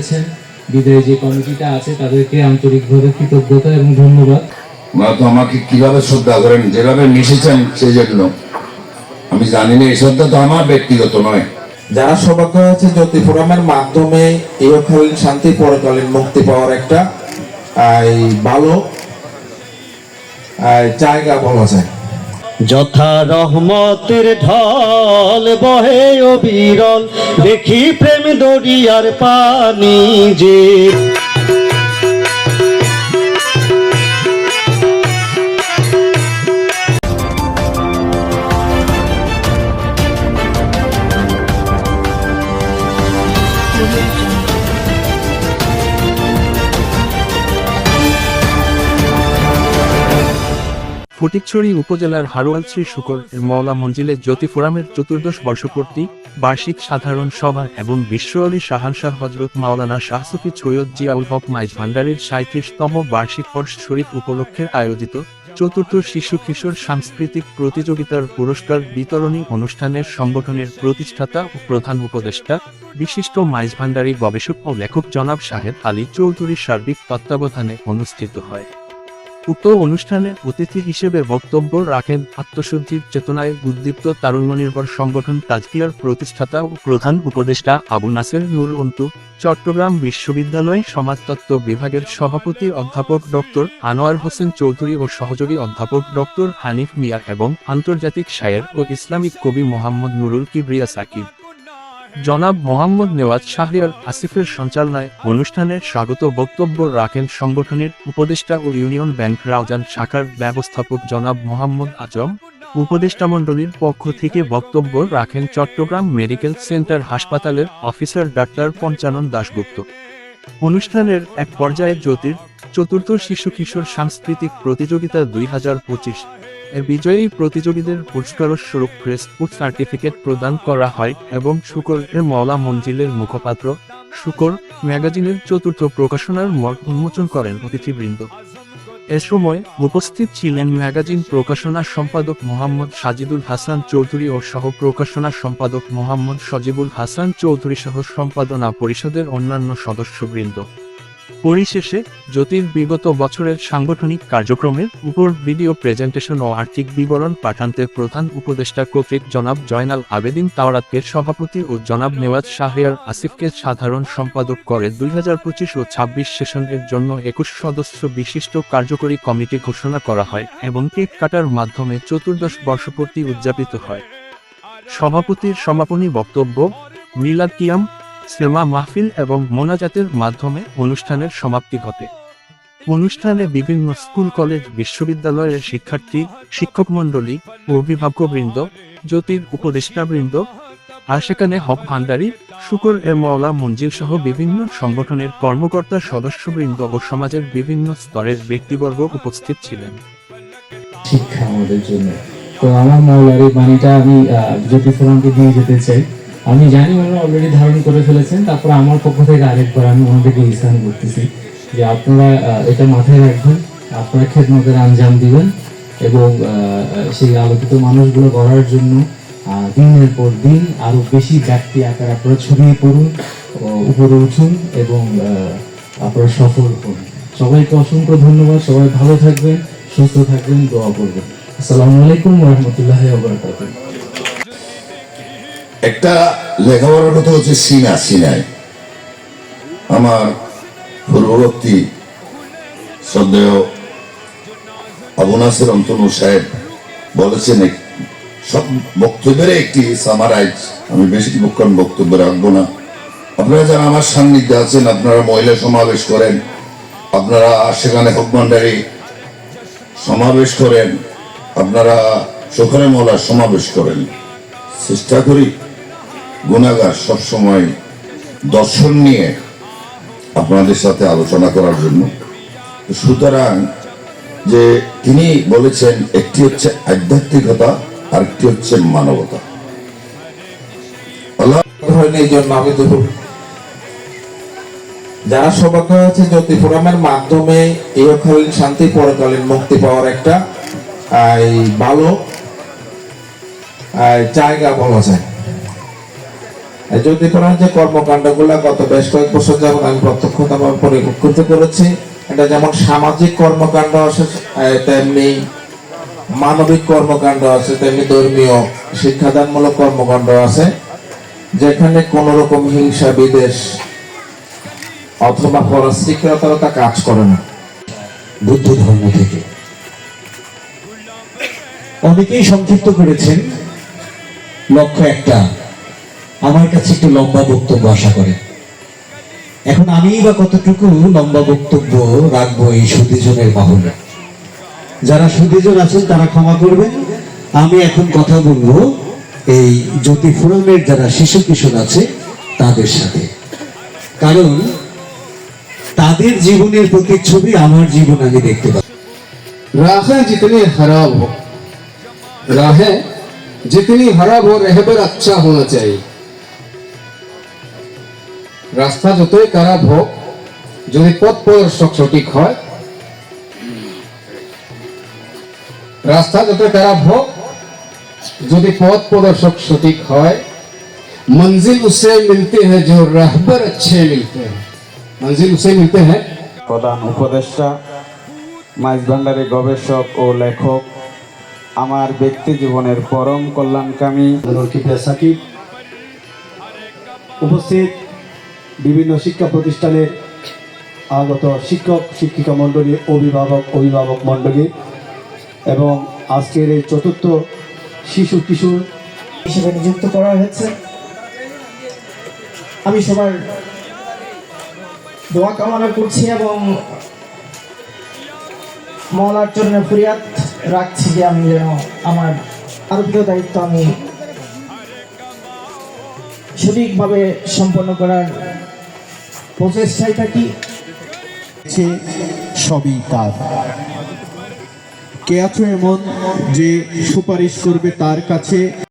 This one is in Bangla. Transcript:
এসেছেন বিদায়ী যে কমিটিটা আছে তাদেরকে আন্তরিকভাবে কৃতজ্ঞতা এবং ধন্যবাদ। তো আমাকে কীভাবে শ্রদ্ধা করেন? যেভাবে মিশেছেন সেই জন্য। আমি জানি না এই শ্রদ্ধা তো আমার ব্যক্তিগত নয়। যারা সৌভাগ্য আছে জ্যোতি ফোরামের মাধ্যমে ইহকালীন শান্তি পরকালীন মুক্তি পাওয়ার একটা আহ, ভালো জায়গা বলা যায়। যথা রহমতের ঢল বহে অবিরল দেখি প্রেম দরিয়ার পানি যে ফটিকছড়ি উপজেলার হারোয়াল শ্রী শুকর মওলা মঞ্জিলে জ্যোতি ফোরামের চতুর্দশ বর্ষপূর্তি, বার্ষিক সাধারণ সভা এবং বিশ্ব আলী শাহান শাহ হজরত মাওলানা শাহসুফি সৈয়দ জিয়াউল হক মাইজ ভান্ডারের সাঁত্রিশতম বার্ষিক বর্ষ শরীফ উপলক্ষে আয়োজিত চতুর্থ শিশু কিশোর সাংস্কৃতিক প্রতিযোগিতার পুরস্কার বিতরণী অনুষ্ঠানের সংগঠনের প্রতিষ্ঠাতা ও প্রধান উপদেষ্টা, বিশিষ্ট মাইজ ভান্ডারী গবেষক ও লেখক জনাব শাহেদ আলী চৌধুরীর সার্বিক তত্ত্বাবধানে অনুষ্ঠিত হয়। উক্ত অনুষ্ঠানে অতিথি হিসেবে বক্তব্য রাখেন আত্মশুদ্ধির চেতনায় উদ্দীপ্ত তারুণ্যনির্ভর সংগঠন তাজকিয়ার প্রতিষ্ঠাতা ও প্রধান উপদেষ্টা আবু নাসের নুর অন্তু, চট্টগ্রাম বিশ্ববিদ্যালয় সমাজতত্ত্ব বিভাগের সভাপতি অধ্যাপক ডক্টর আনোয়ার হোসেন চৌধুরী ও সহযোগী অধ্যাপক ডক্টর হানিফ মিয়া এবং আন্তর্জাতিক শায়ের ও ইসলামিক কবি মোহাম্মদ নুরুল কিবরিয়া সাকিব। জনাব মোহাম্মদ নেওয়াজ শাহরিয়ার আসিফের সঞ্চালনায় অনুষ্ঠানে স্বাগত বক্তব্য রাখেন সংগঠনের উপদেষ্টা ও ইউনিয়ন ব্যাংক রাউজান শাখার ব্যবস্থাপক জনাব মোহাম্মদ আজম। উপদেষ্টা মণ্ডলীর পক্ষ থেকে বক্তব্য রাখেন চট্টগ্রাম মেডিকেল সেন্টার হাসপাতালের অফিসার ডাক্তার পঞ্চানন দাশগুপ্ত। অনুষ্ঠানের এক পর্যায়ে জ্যোতির চতুর্থ শিশু কিশোর সাংস্কৃতিক প্রতিযোগিতা দুই হাজার পঁচিশ বিজয়ী প্রতিযোগীদের পুরস্কার স্বরূপ প্রেস সার্টিফিকেট প্রদান করা হয় এবং শুকর এর মওলা মঞ্জিলের মুখপাত্র শুকর ম্যাগাজিনের চতুর্থ প্রকাশনার মত উন্মোচন করেন অতিথিবৃন্দ। এ সময় উপস্থিত ছিলেন ম্যাগাজিন প্রকাশনা সম্পাদক মোহাম্মদ সাজিদুল হাসান চৌধুরী ও সহ প্রকাশনা সম্পাদক মোহাম্মদ সজিবুল হাসান চৌধুরী সহ সম্পাদনা পরিষদের অন্যান্য সদস্যবৃন্দ। পরিশেষে, জ্যোতির বিগত বছরের সাংগঠনিক কার্যক্রমের উপর ভিডিও প্রেজেন্টেশন ও আর্থিক বিবরণ পাঠান্তে প্রধান উপদেষ্টা কর্তৃক জনাব জয়নাল আবেদিন তাওরাতকে সভাপতি ও জনাব নেওয়াজ শাহরিয়ার আসিফকে সাধারণ সম্পাদক করে দুই হাজার পঁচিশ ও ছাব্বিশ সেশনের জন্য একুশ সদস্য বিশিষ্ট কার্যকরী কমিটি ঘোষণা করা হয় এবং কেক কাটার মাধ্যমে চতুর্দশ বর্ষপূর্তি উদযাপিত হয়। সভাপতির সমাপনী বক্তব্য, মিলাদ কিয়াম সিনেমা মাহফিল এবং মোনাজাতের মাধ্যমে অনুষ্ঠানের সমাপ্তি ঘটে। অনুষ্ঠানে বিভিন্ন স্কুল, কলেজ, বিশ্ববিদ্যালয়ের শিক্ষার্থী, শিক্ষক মণ্ডলী ও অভিভাবকবৃন্দ, জ্যোতির উপদেষ্টাবৃন্দ আর সেখানে হক ভান্ডারী, শুকর এ মওলা মঞ্জিল সহ বিভিন্ন সংগঠনের কর্মকর্তা সদস্যবৃন্দ ও সমাজের বিভিন্ন স্তরের ব্যক্তিবর্গ উপস্থিত ছিলেন। শিক্ষা আমাদের জন্য। তো আমার মাওলার এই বাণীটা আমি জ্যোতি দিয়ে যেতে চাই। আমি জানি ওনারা অলরেডি ধারণ করে ফেলেছেন, তারপর আমার পক্ষ থেকে আরেকবার আমি ওনাদেরকে ইসান করতেছি যে আপনারা এটা মাথায় রাখবেন, আপনারা খেদমতের আঞ্জাম দিবেন এবং সেই আলোকিত মানুষগুলো গড়ার জন্য দিনের পর দিন আরও বেশি ব্যক্তি আকার আপনারা ছড়িয়ে পড়ুন উপরে উঠুন এবং আপনারা সফল হন। সবাইকে অসংখ্য ধন্যবাদ, সবাই ভালো থাকবেন, সুস্থ থাকবেন, দোয়া করবেন। আসসালামু আলাইকুম রহমতুল্লাহ একটা লেখাপড়ার কথা হচ্ছে সিনা সিনায় আমার পূর্ববর্তী শ্রদ্ধেয় আবু নাসির অন্তনু সাহেব বলেছেন সব বক্তব্যের একটি সামারাইজ আমি বেশি বক্ষণ বক্তব্য রাখব না। আপনারা যারা আমার সান্নিধ্যে আছেন, আপনারা মহিলা সমাবেশ করেন, আপনারা সেখানে হকমান্ডারি সমাবেশ করেন, আপনারা সখরে মলার সমাবেশ করেন। চেষ্টা করি গুণাগার সবসময় দর্শন নিয়ে আপনাদের সাথে আলোচনা করার জন্য। সুতরাং যে তিনি বলেছেন, একটি হচ্ছে আধ্যাত্মিকতা, আরেকটি হচ্ছে মানবতা। যারা সৌভাগ্য আছে, জ্যোতি ফোরামের মাধ্যমে ইহকালীন শান্তি, পরকালীন মুক্তি পাওয়ার একটা ভালো জায়গা বলা যায়। জ্যোতি ফোরামের যে কর্মকাণ্ডগুলো গত বেশ কয়েক বছর যেমন আমি প্রত্যক্ষভাবে পরিলক্ষিত করেছি। এটা যেমন সামাজিক কর্মকাণ্ড আছে তেমনি মানবিক কর্মকাণ্ড আছে, তেমনি ধর্মীয় শিক্ষাদানমূলক কর্মকাণ্ড আছে, যেখানে কোন রকম হিংসা বিদেশ অথবা কাজ করে না। বুদ্ধ ধর্ম থেকে। অনেকেই সংক্ষিপ্ত করেছেন। লক্ষ্য একটা আমার কাছে একটু লম্বা বক্তব্য আশা করে এখন আমি বা কতটুকু লম্বা বক্তব্য রাখব এই সুদীজনের বাহুলে যারা সুদীজন আছেন, তারা ক্ষমা করবেন। আমি এখন কথা বলব এই জ্যোতি ফোরামের যারা শিশু কিশোর আছে, তাদের সাথে। কারণ তাদের জীবনের প্রতিচ্ছবি আমার জীবন আমি দেখতে পাই রাহে জিতনি হারাব হোক রাহে জিতনি হারাব হোক আচ্ছা হওয়া চাই। রাস্তা যতই খারাপ হোক যদি পথ প্রদর্শক সঠিক হয় রাস্তা যতই খারাপ হোক যদি পথ প্রদর্শক সঠিক হয় मंजिल उससे मिलते हैं जो रहबर अच्छे मिलते हैं मंजिल उसे मिलते हैं প্রধান উপদেষ্টা মাইজ ভান্ডারী গবেষক ও লেখক আমার ব্যক্তি জীবনের পরম কল্যাণকামী কিবরিয়া সাকিব উপস্থিত বিভিন্ন শিক্ষা প্রতিষ্ঠানের আগত শিক্ষক, শিক্ষিকা মণ্ডলী, অভিভাবক অভিভাবক মণ্ডলী এবং আজকের এই চতুর্থ শিশু কিশোর হিসেবে নিযুক্ত করা হয়েছে। আমি সবার দোয়া কামনা করছি এবং মৌলার জন্য ফরিয়াদ রাখছি যে আমি যেন আমার আরোগ্য দায়িত্ব আমি সঠিকভাবে সম্পন্ন করার প্রচেষ্টায় কি? সে সবই তার। কে আছো এমন যে সুপারিশ করবে তার কাছে?